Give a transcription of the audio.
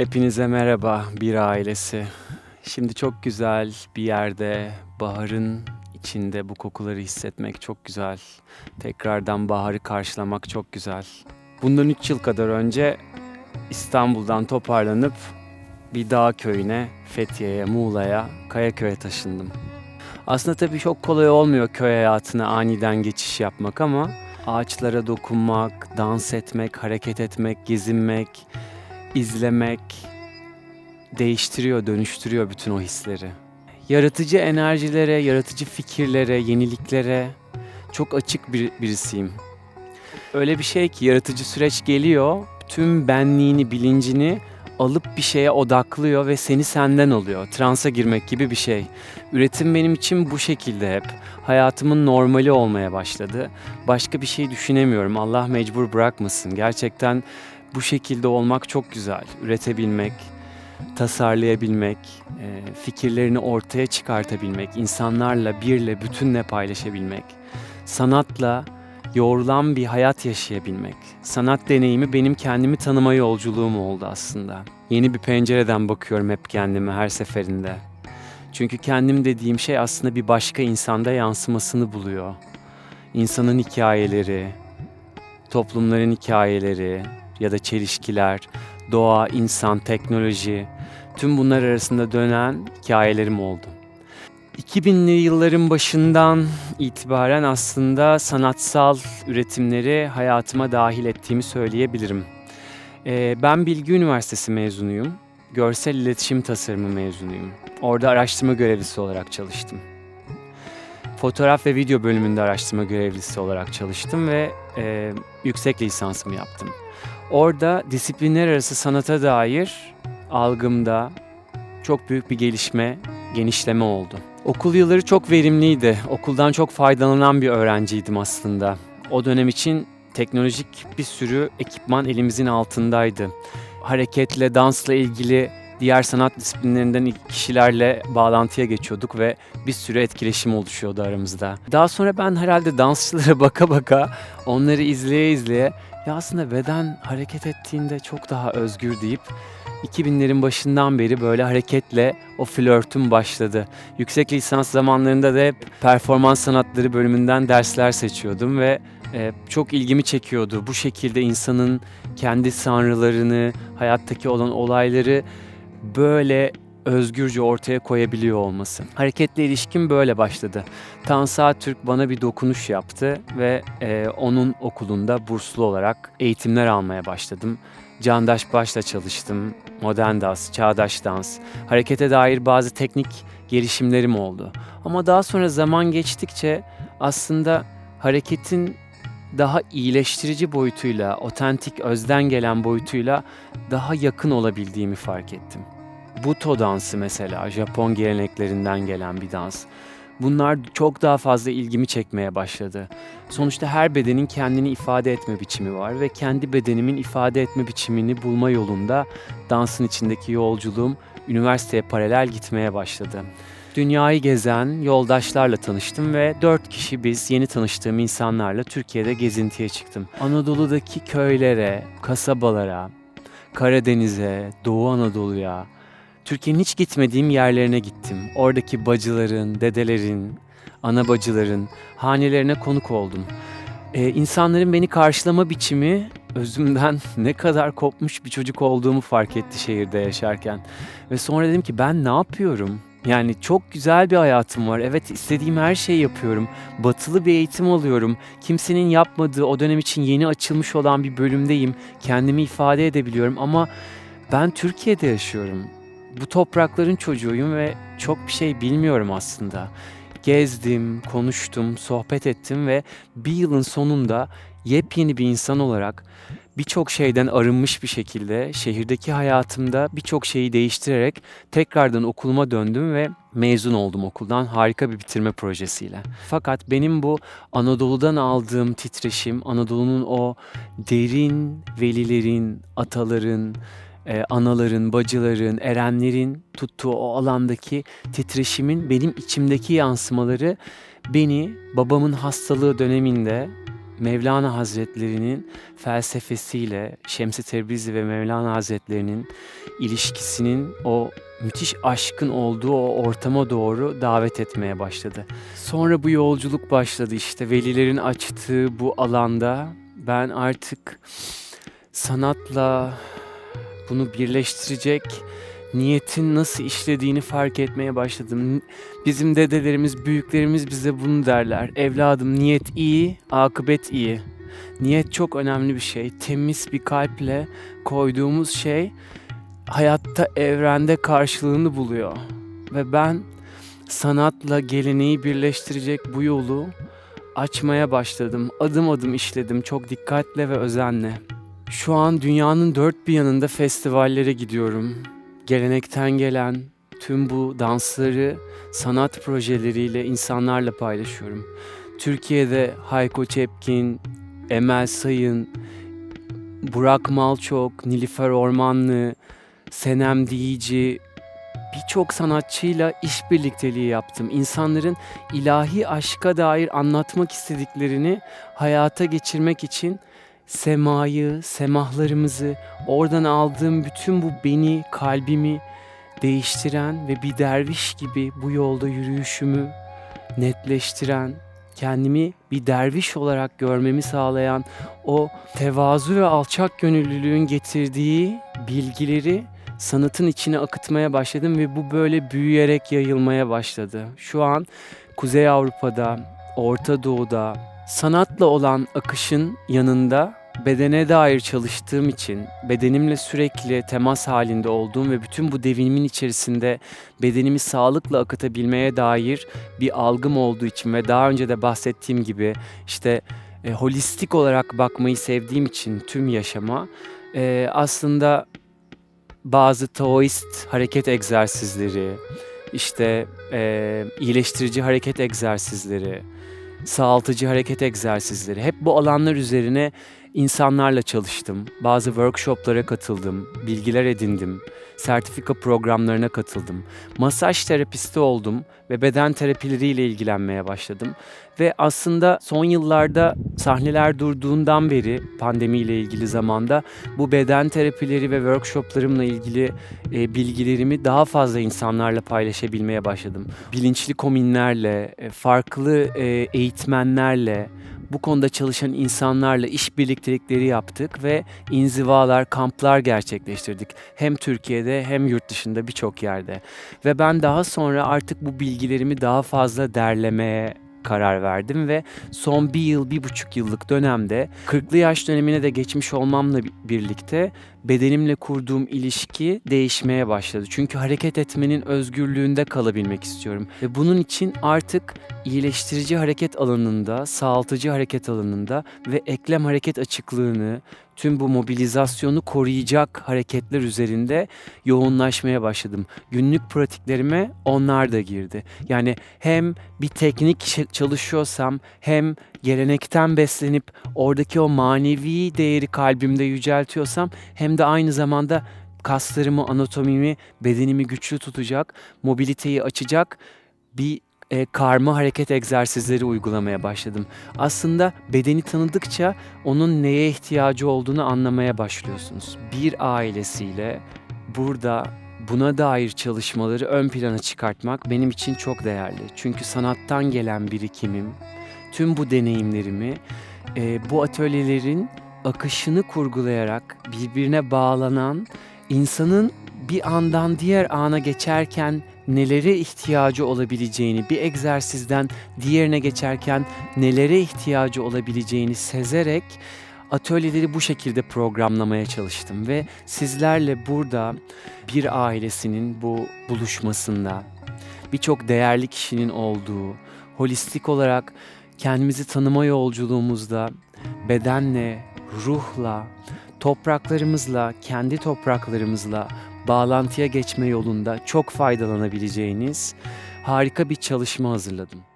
Hepinize merhaba bir ailesi. Şimdi çok güzel bir yerde baharın içinde bu kokuları hissetmek çok güzel. Tekrardan baharı karşılamak çok güzel. Bundan 3 yıl kadar önce İstanbul'dan toparlanıp bir dağ köyüne, Fethiye'ye, Muğla'ya, Kayaköy'e taşındım. Aslında tabii çok kolay olmuyor köy hayatına aniden geçiş yapmak ama ağaçlara dokunmak, dans etmek, hareket etmek, gezinmek, izlemek değiştiriyor, dönüştürüyor bütün o hisleri. Yaratıcı enerjilere, yaratıcı fikirlere, yeniliklere çok açık bir, birisiyim. Öyle bir şey ki yaratıcı süreç geliyor, tüm benliğini, bilincini alıp bir şeye odaklıyor ve seni senden oluyor. Transa girmek gibi bir şey. Üretim benim için bu şekilde hep. Hayatımın normali olmaya başladı. Başka bir şey düşünemiyorum. Allah mecbur bırakmasın. Gerçekten bu şekilde olmak çok güzel. Üretebilmek, tasarlayabilmek, e, fikirlerini ortaya çıkartabilmek, insanlarla, birle, bütünle paylaşabilmek, sanatla yoğrulan bir hayat yaşayabilmek. Sanat deneyimi benim kendimi tanıma yolculuğum oldu aslında. Yeni bir pencereden bakıyorum hep kendime her seferinde. Çünkü kendim dediğim şey aslında bir başka insanda yansımasını buluyor. İnsanın hikayeleri, toplumların hikayeleri ya da çelişkiler, doğa, insan, teknoloji, tüm bunlar arasında dönen hikayelerim oldu. 2000'li yılların başından itibaren aslında sanatsal üretimleri hayatıma dahil ettiğimi söyleyebilirim. Ee, ben Bilgi Üniversitesi mezunuyum. Görsel İletişim Tasarımı mezunuyum. Orada araştırma görevlisi olarak çalıştım. Fotoğraf ve video bölümünde araştırma görevlisi olarak çalıştım ve e, yüksek lisansımı yaptım. Orada disiplinler arası sanata dair algımda çok büyük bir gelişme, genişleme oldu. Okul yılları çok verimliydi. Okuldan çok faydalanan bir öğrenciydim aslında. O dönem için teknolojik bir sürü ekipman elimizin altındaydı. Hareketle, dansla ilgili diğer sanat disiplinlerinden kişilerle bağlantıya geçiyorduk ve bir sürü etkileşim oluşuyordu aramızda. Daha sonra ben herhalde dansçılara baka baka, onları izleye izleye ya aslında beden hareket ettiğinde çok daha özgür deyip 2000'lerin başından beri böyle hareketle o flörtüm başladı. Yüksek lisans zamanlarında da hep performans sanatları bölümünden dersler seçiyordum ve e, çok ilgimi çekiyordu. Bu şekilde insanın kendi sanrılarını, hayattaki olan olayları böyle özgürce ortaya koyabiliyor olması. Hareketle ilişkim böyle başladı. Tansa Türk bana bir dokunuş yaptı ve e, onun okulunda burslu olarak eğitimler almaya başladım. Candaş Baş'la çalıştım. Modern dans, çağdaş dans, harekete dair bazı teknik gelişimlerim oldu. Ama daha sonra zaman geçtikçe aslında hareketin daha iyileştirici boyutuyla, otentik, özden gelen boyutuyla daha yakın olabildiğimi fark ettim. Buto dansı mesela, Japon geleneklerinden gelen bir dans. Bunlar çok daha fazla ilgimi çekmeye başladı. Sonuçta her bedenin kendini ifade etme biçimi var ve kendi bedenimin ifade etme biçimini bulma yolunda dansın içindeki yolculuğum üniversiteye paralel gitmeye başladı. Dünyayı gezen yoldaşlarla tanıştım ve dört kişi biz yeni tanıştığım insanlarla Türkiye'de gezintiye çıktım. Anadolu'daki köylere, kasabalara, Karadeniz'e, Doğu Anadolu'ya, Türkiye'nin hiç gitmediğim yerlerine gittim. Oradaki bacıların, dedelerin, ana bacıların hanelerine konuk oldum. Ee, insanların beni karşılama biçimi özümden ne kadar kopmuş bir çocuk olduğumu fark etti şehirde yaşarken. Ve sonra dedim ki ben ne yapıyorum? Yani çok güzel bir hayatım var. Evet istediğim her şeyi yapıyorum. Batılı bir eğitim alıyorum. Kimsenin yapmadığı o dönem için yeni açılmış olan bir bölümdeyim. Kendimi ifade edebiliyorum ama ben Türkiye'de yaşıyorum. Bu toprakların çocuğuyum ve çok bir şey bilmiyorum aslında. Gezdim, konuştum, sohbet ettim ve bir yılın sonunda yepyeni bir insan olarak birçok şeyden arınmış bir şekilde şehirdeki hayatımda birçok şeyi değiştirerek tekrardan okuluma döndüm ve mezun oldum okuldan harika bir bitirme projesiyle. Fakat benim bu Anadolu'dan aldığım titreşim, Anadolu'nun o derin velilerin, ataların, e, anaların, bacıların, erenlerin tuttuğu o alandaki titreşimin benim içimdeki yansımaları beni babamın hastalığı döneminde Mevlana Hazretleri'nin felsefesiyle Şems-i Tebrizi ve Mevlana Hazretleri'nin ilişkisinin o müthiş aşkın olduğu o ortama doğru davet etmeye başladı. Sonra bu yolculuk başladı işte velilerin açtığı bu alanda ben artık sanatla bunu birleştirecek niyetin nasıl işlediğini fark etmeye başladım. Bizim dedelerimiz, büyüklerimiz bize bunu derler. Evladım niyet iyi, akıbet iyi. Niyet çok önemli bir şey. Temiz bir kalple koyduğumuz şey hayatta evrende karşılığını buluyor. Ve ben sanatla geleneği birleştirecek bu yolu açmaya başladım. Adım adım işledim çok dikkatle ve özenle. Şu an dünyanın dört bir yanında festivallere gidiyorum. Gelenekten gelen tüm bu dansları sanat projeleriyle insanlarla paylaşıyorum. Türkiye'de Hayko Çepkin, Emel Sayın, Burak Malçok, Nilüfer Ormanlı, Senem Diyici birçok sanatçıyla iş birlikteliği yaptım. İnsanların ilahi aşka dair anlatmak istediklerini hayata geçirmek için semayı, semahlarımızı, oradan aldığım bütün bu beni, kalbimi değiştiren ve bir derviş gibi bu yolda yürüyüşümü netleştiren, kendimi bir derviş olarak görmemi sağlayan o tevazu ve alçak gönüllülüğün getirdiği bilgileri sanatın içine akıtmaya başladım ve bu böyle büyüyerek yayılmaya başladı. Şu an Kuzey Avrupa'da, Orta Doğu'da sanatla olan akışın yanında bedene dair çalıştığım için, bedenimle sürekli temas halinde olduğum ve bütün bu devinimin içerisinde bedenimi sağlıkla akıtabilmeye dair bir algım olduğu için ve daha önce de bahsettiğim gibi işte e, holistik olarak bakmayı sevdiğim için tüm yaşama e, aslında bazı Taoist hareket egzersizleri, işte e, iyileştirici hareket egzersizleri, sağaltıcı hareket egzersizleri hep bu alanlar üzerine insanlarla çalıştım. Bazı workshoplara katıldım, bilgiler edindim, sertifika programlarına katıldım. Masaj terapisti oldum ve beden terapileriyle ilgilenmeye başladım. Ve aslında son yıllarda sahneler durduğundan beri pandemiyle ilgili zamanda bu beden terapileri ve workshoplarımla ilgili e, bilgilerimi daha fazla insanlarla paylaşabilmeye başladım. Bilinçli kominlerle, e, farklı e, eğitmenlerle, bu konuda çalışan insanlarla iş birliktelikleri yaptık ve inzivalar, kamplar gerçekleştirdik. Hem Türkiye'de hem yurt dışında birçok yerde. Ve ben daha sonra artık bu bilgilerimi daha fazla derlemeye karar verdim ve son bir yıl, bir buçuk yıllık dönemde 40'lı yaş dönemine de geçmiş olmamla birlikte bedenimle kurduğum ilişki değişmeye başladı. Çünkü hareket etmenin özgürlüğünde kalabilmek istiyorum. Ve bunun için artık iyileştirici hareket alanında, sağaltıcı hareket alanında ve eklem hareket açıklığını, tüm bu mobilizasyonu koruyacak hareketler üzerinde yoğunlaşmaya başladım. Günlük pratiklerime onlar da girdi. Yani hem bir teknik çalışıyorsam hem gelenekten beslenip oradaki o manevi değeri kalbimde yüceltiyorsam hem de aynı zamanda kaslarımı, anatomimi, bedenimi güçlü tutacak, mobiliteyi açacak bir e, karma hareket egzersizleri uygulamaya başladım. Aslında bedeni tanıdıkça onun neye ihtiyacı olduğunu anlamaya başlıyorsunuz. Bir ailesiyle burada buna dair çalışmaları ön plana çıkartmak benim için çok değerli. Çünkü sanattan gelen birikimim, tüm bu deneyimlerimi e, bu atölyelerin akışını kurgulayarak birbirine bağlanan insanın bir andan diğer ana geçerken nelere ihtiyacı olabileceğini, bir egzersizden diğerine geçerken nelere ihtiyacı olabileceğini sezerek atölyeleri bu şekilde programlamaya çalıştım ve sizlerle burada bir ailesinin bu buluşmasında birçok değerli kişinin olduğu, holistik olarak kendimizi tanıma yolculuğumuzda bedenle, ruhla, topraklarımızla, kendi topraklarımızla bağlantıya geçme yolunda çok faydalanabileceğiniz harika bir çalışma hazırladım.